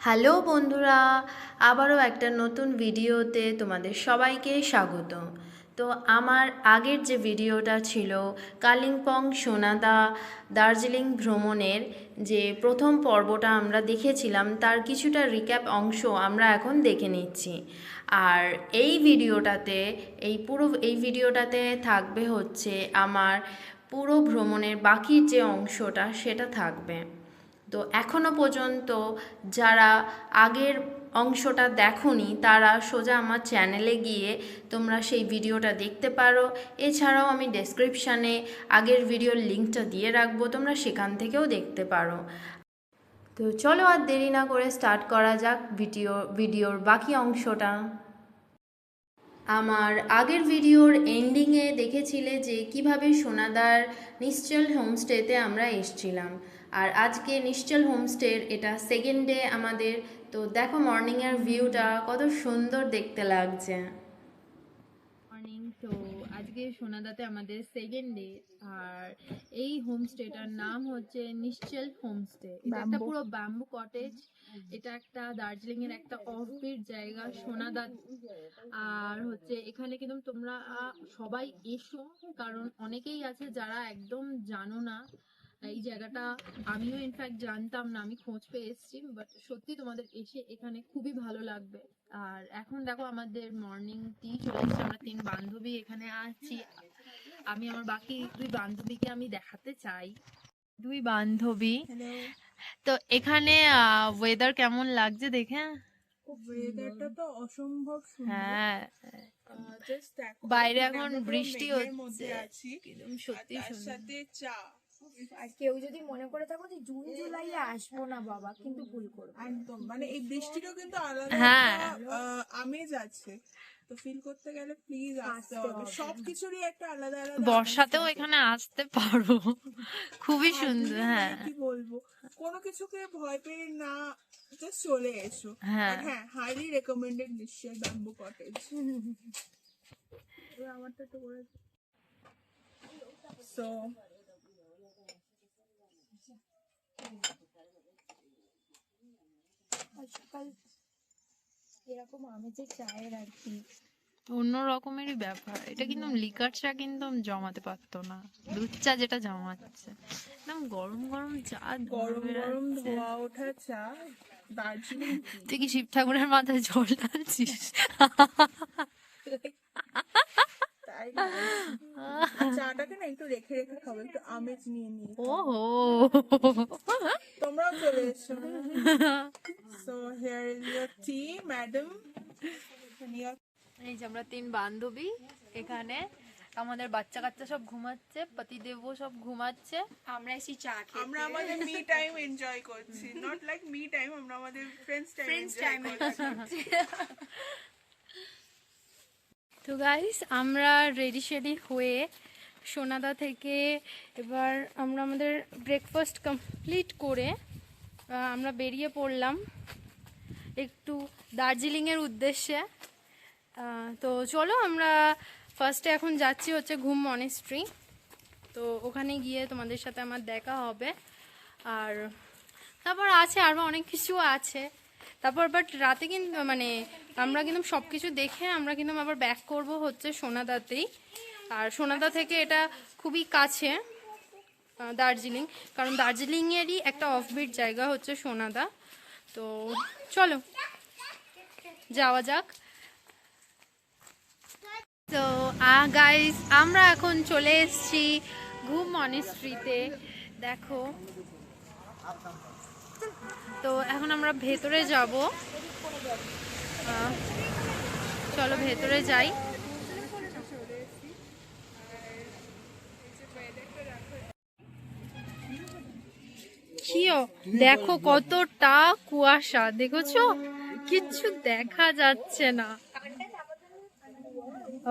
Hello বন্ধুরা, আবারও একটা নতুন ভিডিওতে তোমাদের সবাইকে স্বাগত। তো আমার আগের যে ভিডিওটা ছিল কালিম্পং সোনাদা দার্জিলিং ভ্রমণের যে প্রথম পর্বটা আমরা দেখেছিলাম, তার কিছুটা রিক্যাপ অংশ আমরা এখন দেখে নিচ্ছি। আর এই ভিডিওটাতে, এই পুরো, এই ভিডিওটাতে থাকবে হচ্ছে আমার পুরো ভ্রমণের বাকি যে অংশটা, সেটা থাকবে। তো এখনও পর্যন্ত যারা আগের অংশটা দেখোনি, তারা সোজা আমার চ্যানেলে গিয়ে তোমরা সেই ভিডিওটা দেখতে পারো। এছাড়াও আমি ডেসক্রিপশানে আগের ভিডিওর লিঙ্কটা দিয়ে রাখব, তোমরা সেখান থেকেও দেখতে পারো। তো চলো আর দেরি না করে স্টার্ট করা যাক ভিডিও, ভিডিওর বাকি অংশটা। আমার আগের ভিডিওর এন্ডিংয়ে দেখেছিলে যে কীভাবে সোনাদার নিশ্চল হোমস্টেতে আমরা এসছিলাম। আর আজকে নিশ্চল হোমস্টের এটা সেকেন্ড ডে আমাদের। তো দেখো মর্নিংয়ের ভিউটা কত সুন্দর দেখতে লাগছে। মর্নিং তো আজকে সোনাদাতে আমাদের সেকেন্ড ডে আর এই হোমস্টেটার নাম হচ্ছে নিশ্চল হোমস্টে। এটা একটা পুরো ব্যাম্বু কটেজ এটা একটা দার্জিলিং এর একটা অফবিট জায়গা সোনাদা আর হচ্ছে এখানে কিন্তু তোমরা সবাই এসো কারণ অনেকেই আছে যারা একদম জানো না এই জায়গাটা আমিও ইনফ্যাক্ট জানতাম না আমি খোঁজ পেয়ে এসেছি বাট সত্যি তোমাদের এসে এখানে খুবই ভালো লাগবে। আর এখন দেখো আমাদের মর্নিং টি চলে এসেছে আমরা তিন বান্ধবী এখানে আছি। আমি আমার বাকি দুই বান্ধবীকে আমি দেখাতে চাই। দুই বান্ধবী। তো এখানে ওয়েদার কেমন লাগছে দেখে? ওয়েদারটা তো অসম্ভব সুন্দর। হ্যাঁ। বাইরে এখন বৃষ্টি হচ্ছে। মধ্যে আছি। সত্যি সুন্দর। সাথে চা। আর কেউ যদি মনে করে থাকো যে জুন জুলাই আসব না বাবা কিন্তু ভুল করবে। একদম মানে এই বৃষ্টিরও কিন্তু আলাদা হ্যাঁ। আহ, আমেজ আছে। তো ফিল করতে গেলে প্লিজ আসতে হবে। সবকিছুরই একটা আলাদা আলাদা বর্ষাতেও এখানে আসতে পারো। খুবই সুন্দর হ্যাঁ। কি বলব? কোনো কিছুকে ভয় পেয়ে না জাস্ট চলে এসো। হ্যাঁ। হ্যাঁ হাইলি রেকমেন্ডেড নিশ্চয় ব্যাম্বু কটেজ আমারটা তো করে সো আর এরকম আমেজের চায়ের আর কি। অন্য রকমেরই ব্যাপার এটা কিন্তু লিকার চা কিন্তু জমাতে পারতো না। দুধ চা যেটা জমাচ্ছে। একদম গরম গরম চা গরম গরম ধোয়া ওঠা চা দার্জিলিং। তুই কি শিব ঠাকুরের মাথায় জল ঢালছিস? চাটাকে না একটু রেখে রেখে খাব একটু আমেজ নিয়ে নিয়ে ওহো। তোমরাও চলে এসো। So here is your tea madam এই যে আমরা তিন বান্ধবী এখানে। আমাদের বাচ্চা কাচ্চা সব ঘুমাচ্ছে পতিদেবও সব ঘুমাচ্ছে। আমরা এসি চা খেয়ে আমরা আমাদের মি টাইম এনজয় করছি। নট লাইক মি টাইম আমরা আমাদের ফ্রেন্ডস টাইম এনজয় করছি। তো গাইস আমরা রেডি শেডি হয়ে সোনাদা থেকে এবার আমরা আমাদের ব্রেকফাস্ট কমপ্লিট করে আমরা বেরিয়ে পড়লাম একটু দার্জিলিংয়ের উদ্দেশ্যে। তো চলো আমরা ফার্স্টে এখন যাচ্ছি হচ্ছে ঘুম মনেস্ট্রি তো ওখানে গিয়ে তোমাদের সাথে আমার দেখা হবে। আর তারপর আছে আরও অনেক কিছু আছে। তারপর বাট রাতে কিন্তু মানে আমরা কিন্তু সব কিছু দেখে আমরা কিন্তু আবার ব্যাক করব হচ্ছে সোনাদাতেই আর সোনাদা থেকে এটা খুবই কাছে দার্জিলিং। কারণ দার্জিলিংয়েরই একটা অফবিট জায়গা হচ্ছে সোনাদা। তো চলো, যাওয়া যাক। তো গাইস আমরা এখন চলে এসেছি ঘুম মনেস্ট্রিতে দেখো। তো এখন আমরা ভেতরে যাব। চলো ভেতরে যাই। কিও দেখো কতটা কুয়াশা, দেখেছ? কিচ্ছু দেখা যাচ্ছে না।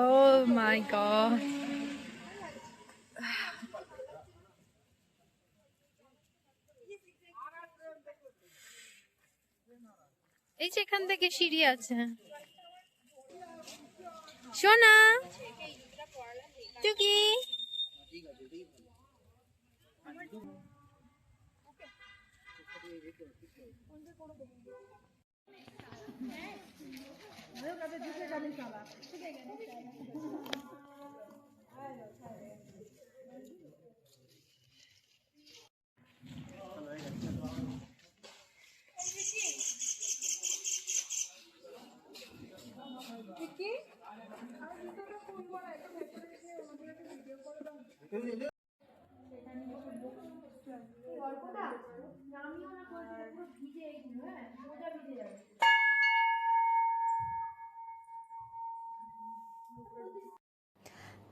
ও মাই গড এই যে এখান থেকে সিঁড়ি আছে। সোনা টুকি।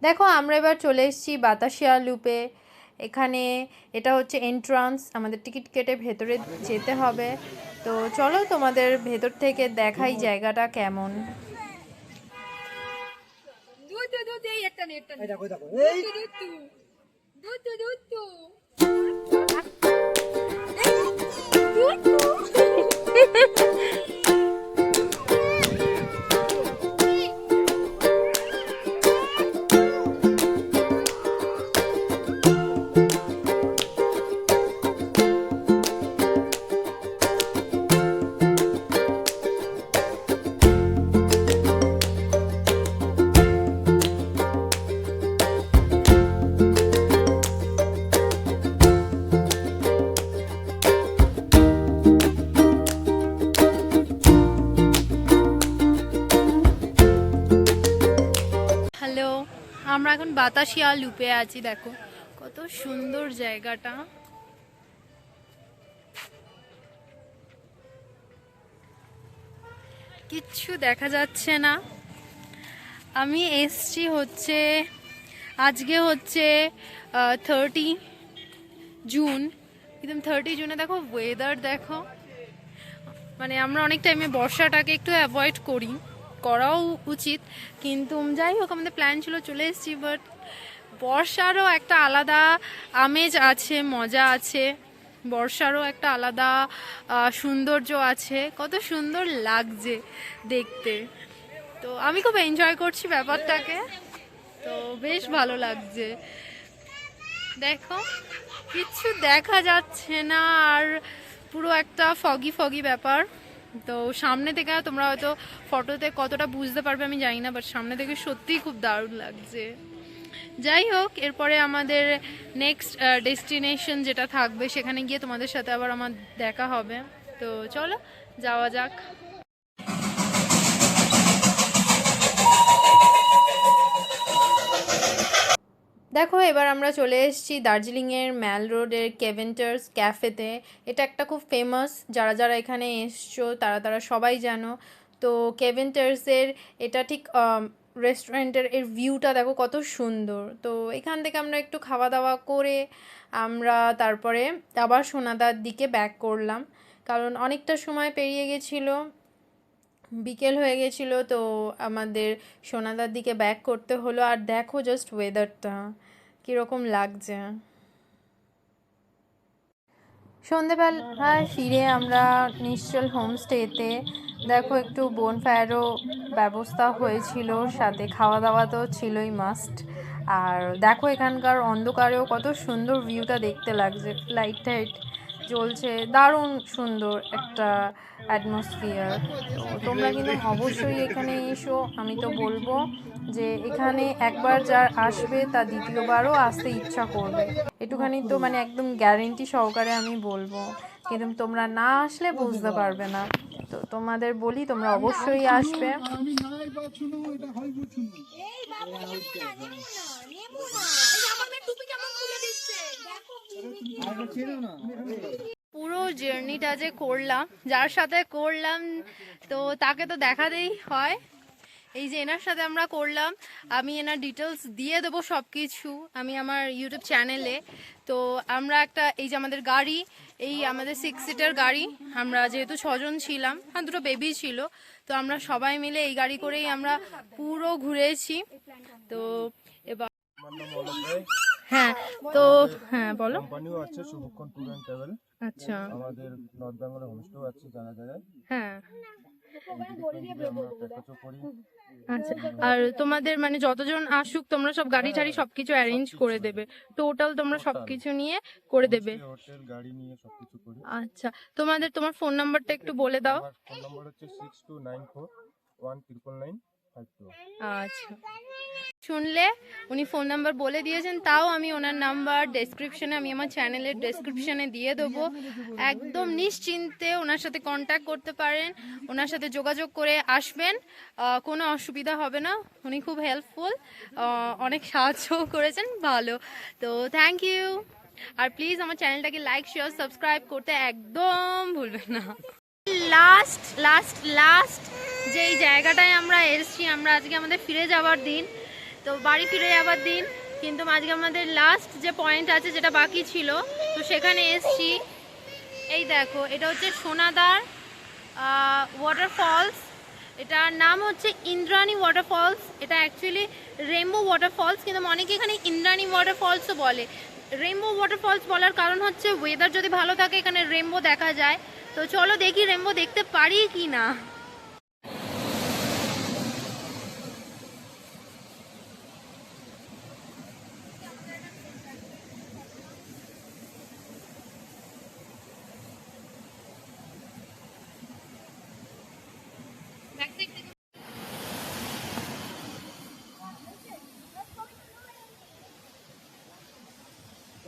দেখো, আমরা এবার চলে এসেছি বাতাসিয়া লুপে। এখানে এটা হচ্ছে এন্ট্রান্স আমাদের টিকিট কেটে ভেতরে যেতে হবে। তো চলো তোমাদের ভেতর থেকে দেখাই জায়গাটা কেমন। হ্যালো আমরা এখন বাতাসিয়া লুপে আছি, দেখো। কত সুন্দর জায়গাটা। কিচ্ছু দেখা যাচ্ছে না। আমি এসছি হচ্ছে, আজকে হচ্ছে থার্টি জুন একদম থার্টি জুনে দেখো ওয়েদার দেখো। মানে আমরা অনেক টাইমে বর্ষাটাকে একটু অ্যাভয়েড করি। করাও উচিত। কিন্তু যাই হোক, আমাদের প্ল্যান ছিল চলে এসেছি বাট বর্ষারও একটা আলাদা আমেজ আছে, মজা আছে। বর্ষারও একটা আলাদা সৌন্দর্য আছে। কত সুন্দর লাগছে দেখতে। তো আমি খুব এনজয় করছি ব্যাপারটাকে। তো বেশ ভালো লাগছে। দেখো, কিচ্ছু দেখা যাচ্ছে না, আর পুরো একটা ফগি ফগি ব্যাপার। তো সামনে থেকে তোমরা হয়তো ফটোতে কতটা বুঝতে পারবে আমি জানি না বাট সামনে থেকে সত্যিই খুব দারুণ লাগছে। যাই হোক, এরপরে আমাদের নেক্সট ডেস্টিনেশন যেটা থাকবে, সেখানে গিয়ে তোমাদের সাথে আবার আমার দেখা হবে। তো চলো, যাওয়া যাক। দেখো, এবার আমরা চলে এসেছি দার্জিলিংয়ের ম্যাল রোডের কেভেন্টার্স ক্যাফেতে। এটা একটা খুব ফেমাস যারা যারা এখানে এসছো, তারা তারা সবাই জানো। তো কেভেন্টার্সের, এটা ঠিক রেস্টুরেন্টের এর ভিউটা দেখো কত সুন্দর। তো এখান থেকে আমরা একটু খাওয়া দাওয়া করে আমরা তারপরে আবার সোনাদার দিকে ব্যাক করলাম। কারণ অনেকটা সময় পেরিয়ে গেছিল, বিকেল হয়ে গেছিল, তো আমাদের সোনাদার দিকে ব্যাক করতে হলো। আর দেখো জাস্ট ওয়েদারটা কীরকম লাগছে? সন্ধেবেলায় ফিরে আমরা নিশ্চল হোমস্টেতে দেখো, একটু বোনফায়ারও ব্যবস্থা হয়েছিল সাথে খাওয়া দাওয়া তো ছিলই মাস্ট আর দেখো, এখানকার অন্ধকারেও কত সুন্দর ভিউটা দেখতে লাগছে লাইট টাইট জ্বলছে দারুণ সুন্দর একটা অ্যাটমসফিয়ার তো তোমরা কিন্তু অবশ্যই এখানে এসো আমি তো বলব যে এখানে একবার যার আসবে তা দ্বিতীয়বারও আসতে ইচ্ছা করবে। একটুখানি তো মানে একদম গ্যারেন্টি সহকারে আমি বলব। কিন্তু তোমরা না আসলে বুঝতে পারবে না। তো তোমাদের বলি তোমরা অবশ্যই আসবে। পুরো জার্নিটা যে করলাম, যার সাথে করলাম, তো তাকে তো দেখাতেই হয়। এই যে এনার সাথে আমরা করলাম, আমি এনার ডিটেলস দিয়ে দেবো সব কিছু আমি আমার ইউটিউব চ্যানেলে তো আমরা একটা, এই যে আমাদের গাড়ি, এই আমাদের সিক্স সিটার গাড়ি, আমরা যেহেতু ছজন ছিলাম, আর দুটো বেবি ছিল, তো আমরা সবাই মিলে এই গাড়ি করেই আমরা পুরো ঘুরেছি। তো এবার হ্যাঁ তো হ্যাঁ বলো। কোম্পানিও আছে শুভক্ষণ ট্যুর অ্যান্ড ট্রাভেল। আচ্ছা। আমাদের নর্থ বেঙ্গলে আছে জায়গায় হ্যাঁ। আচ্ছা আর তোমাদের মানে যতজন আসুক তোমরা সব গাড়ি টাড়ি সবকিছু অ্যারেঞ্জ করে দেবে। টোটাল তোমরা সবকিছু নিয়ে করে দেবে। আচ্ছা তোমাদের তোমার ফোন নাম্বারটা একটু বলে দাও। ফোন নাম্বার হচ্ছে six two nine four one triple nine আচ্ছা। শুনলে উনি ফোন নাম্বার বলে দিয়েছেন তাও আমি ওনার নাম্বার ডেসক্রিপশনে আমি আমার চ্যানেলের ডেসক্রিপশনে দিয়ে দেবো। একদম নিশ্চিন্তে ওনার সাথে কন্ট্যাক্ট করতে পারেন ওনার সাথে যোগাযোগ করে আসবেন কোনো অসুবিধা হবে না। উনি খুব হেল্পফুল অনেক সাহায্যও করেছেন ভালো। তো থ্যাংক ইউ আর প্লিজ আমার চ্যানেলটাকে লাইক শেয়ার সাবস্ক্রাইব করতে একদম ভুলবেন না। লাস্ট লাস্ট লাস্ট যেই জায়গাটায় আমরা এসেছি, আমরা আজকে আমাদের ফিরে যাওয়ার দিন। তো বাড়ি ফিরে যাওয়ার দিন, কিন্তু আজকে আমাদের লাস্ট যে পয়েন্ট আছে যেটা বাকি ছিল, তো সেখানে এসেছি। এই দেখো, এটা হচ্ছে সোনাদার ওয়াটারফলস এটার নাম হচ্ছে ইন্দ্রাণী ওয়াটারফলস এটা অ্যাকচুয়ালি রেমবো ওয়াটারফলস কিন্তু অনেকে এখানে ইন্দ্রাণী ওয়াটারফলসও বলে। রেমবো ওয়াটারফলস বলার কারণ হচ্ছে ওয়েদার যদি ভালো থাকে, এখানে রেমবো দেখা যায়। তো চলো দেখি রেমবো দেখতে পারি কি না